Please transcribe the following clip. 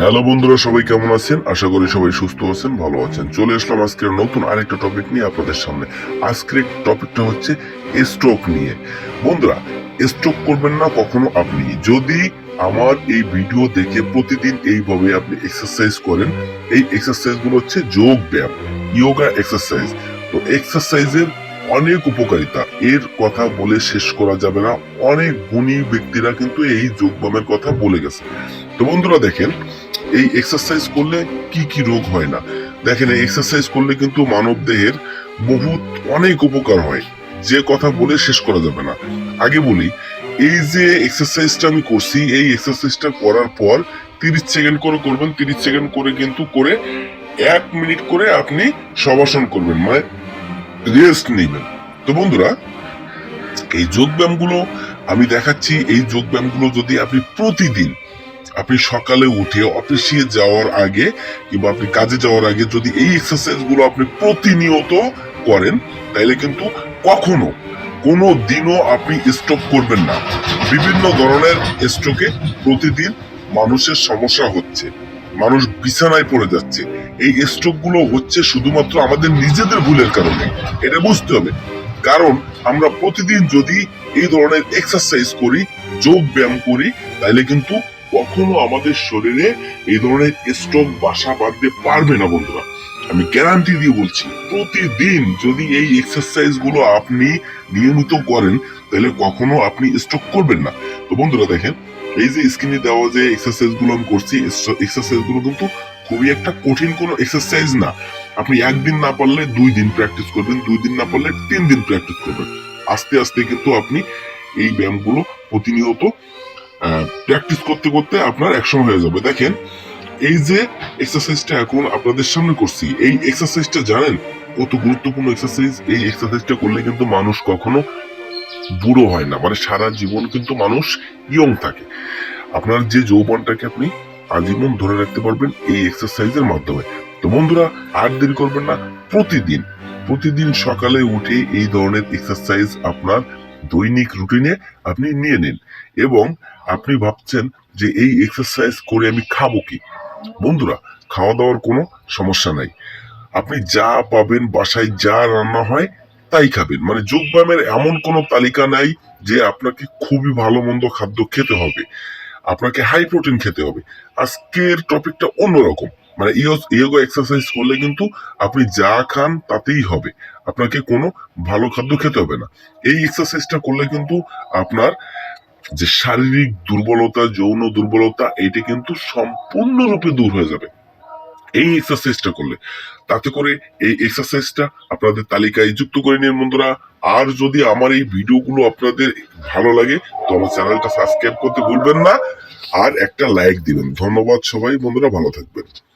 Hello বন্ধুরা, সবাই কেমন আছেন? আশা করি সবাই সুস্থ আছেন, ভালো আছেন। চলে আসলাম আজকের নতুন আরেকটা টপিক নিয়ে আপনাদের সামনে। আজকের টপিকটা হচ্ছে স্ট্রোক নিয়ে। বন্ধুরা স্ট্রোক করবেন না কখনো আপনি। যদি আমার এই ভিডিও দেখে প্রতিদিন এইভাবে আপনি এক্সারসাইজ করেন, এই এক্সারসাইজগুলো হচ্ছে যোগ ব্যায়াম ইয়োগা এক্সারসাইজ তো এক্সারসাইজের অনেক উপকারিতা। এর কথা বলে শেষ করা যাবে না। অনেক গুণী ব্যক্তিরা কিন্তু এই যোগ ব্যায়ামের কথা বলে গেছে। তো বন্ধুরা দেখেন এই এক্সারসাইজ করলে কি কি রোগ হয় না? দেখেন, এই এক্সারসাইজ করলে কিন্তু মানব দেহের বহুত অনেক উপকার হয়। যে কথা বলে শেষ করা যাবে না। আগে বলি, এই যে এক্সারসাইজটা আমি করছি, এই এক্সারসাইজটা করার পর তিরিশ সেকেন্ড করে করবেন, তিরিশ সেকেন্ড করে কিন্তু করে এক মিনিট করে আপনি সবাসন করবেন মানে রেস্ট নেবেন। তো বন্ধুরা, এই যোগ ব্যায়ামগুলো আমি দেখাচ্ছি, এই যোগ ব্যায়ামগুলো যদি আপনি প্রতিদিন আপনি সকালে উঠে অফিসে যাওয়ার আগে কিংবা আপনি কাজে যাওয়ার আগে যদি এই এক্সারসাইজগুলো আপনি প্রতিনিয়ত করেন তাহলে কিন্তু কখনো কোনো দিনও আপনি স্ট্রোক করবেন না। বিভিন্ন ধরনের স্ট্রোকে প্রতিদিন মানুষের সমস্যা হচ্ছে, মানুষ বিছানায় পড়ে যাচ্ছে। এই স্ট্রোকগুলো হচ্ছে শুধুমাত্র আমাদের নিজেদের ভুলের কারণে, এটা বুঝতে হবে। কারণ আমরা প্রতিদিন যদি এই ধরনের এক্সারসাইজ করি, যোগ ব্যায়াম করি তাহলে কিন্তু কখনো আমাদের শরীরে এই ধরনের স্ট্রোক বাসা বাঁধতে পারবে না, বন্ধুরা। আমি গ্যারান্টি দিয়ে বলছি, প্রতিদিন যদি এই এক্সারসাইজগুলো আপনি নিয়মিত করেন, তাহলে কখনো আপনি স্ট্রোক করবেন না। তো বন্ধুরা, দেখেন, এই যে স্ক্রিনে দেওয়া যে এক্সারসাইজগুলো আমি করছি এক্সারসাইজগুলো কিন্তু খুবই একটা কঠিন কোনো এক্সারসাইজ না। আপনি একদিন না পারলে দুই দিন প্র্যাকটিস করবেন, দুই দিন না পারলে তিন দিন প্র্যাকটিস করবেন। আস্তে আস্তে কিন্তু আপনি এই ব্যায়ামগুলো প্রতিনিয়ত প্র্যাকটিস করতে করতে আপনার একসময় হয়ে যাবে। দেখেন, এই যে এক্সারসাইজটা এখন আপনাদের সামনে করছি, এই এক্সারসাইজটা জানেন কত গুরুত্বপূর্ণ এক্সারসাইজ এই এক্সারসাইজটা করলে কিন্তু মানুষ কখনো বুড়ো হয় না। মানে সারা জীবন কিন্তু মানুষ ইয়ং থাকে। আপনার যে যৌবনটাকে আপনি আজীবন ধরে রাখতে পারবেন এই এক্সারসাইজের মাধ্যমে। তো বন্ধুরা, আর দেরি করবেন না, প্রতিদিন প্রতিদিন সকালে উঠে এই ধরনের এক্সারসাইজ আপনার দৈনিক রুটিনে আপনি নিয়ে নিন। এবং আপনি ভাবছেন যে এই এক্সারসাইজ করে আমি খাব কি? বন্ধুরা, খাওয়া দাওয়ার কোনো সমস্যা নাই। আপনি যা পাবেন, বাসায় যা রান্না হয়, তাই খাবেন। মানে যোগ ব্যায়ামের এমন কোনো তালিকা নাই যে আপনাকে খুবই ভালো মন্দ খাদ্য খেতে হবে। আপনাকে হাই প্রোটিন খেতে হবে। আজকের টপিকটা অন্যরকম। মানে ইয়োগা এক্সারসাইজ করলে কিন্তু আপনি যা খান তাতেই হবে। আপনাকে কোনো ভালো খাদ্য খেতে হবে না। এই এক্সারসাইজটা করলে কিন্তু আপনার যে শারীরিক দুর্বলতা, যৌন দুর্বলতা, এটা কিন্তু সম্পূর্ণরূপে দূর হয়ে যাবে। এই এক্সারসাইজটা করলে। তাতে করে এই এক্সারসাইজটা আপনাদের তালিকায় যুক্ত করে নিন বন্ধুরা। আর যদি আমার এই ভিডিওগুলো আপনাদের ভালো লাগে, তো আমার চ্যানেলটা সাবস্ক্রাইব করতে ভুলবেন না। আর একটা লাইক দিবেন। ধন্যবাদ সবাই, বন্ধুরা ভালো থাকবেন।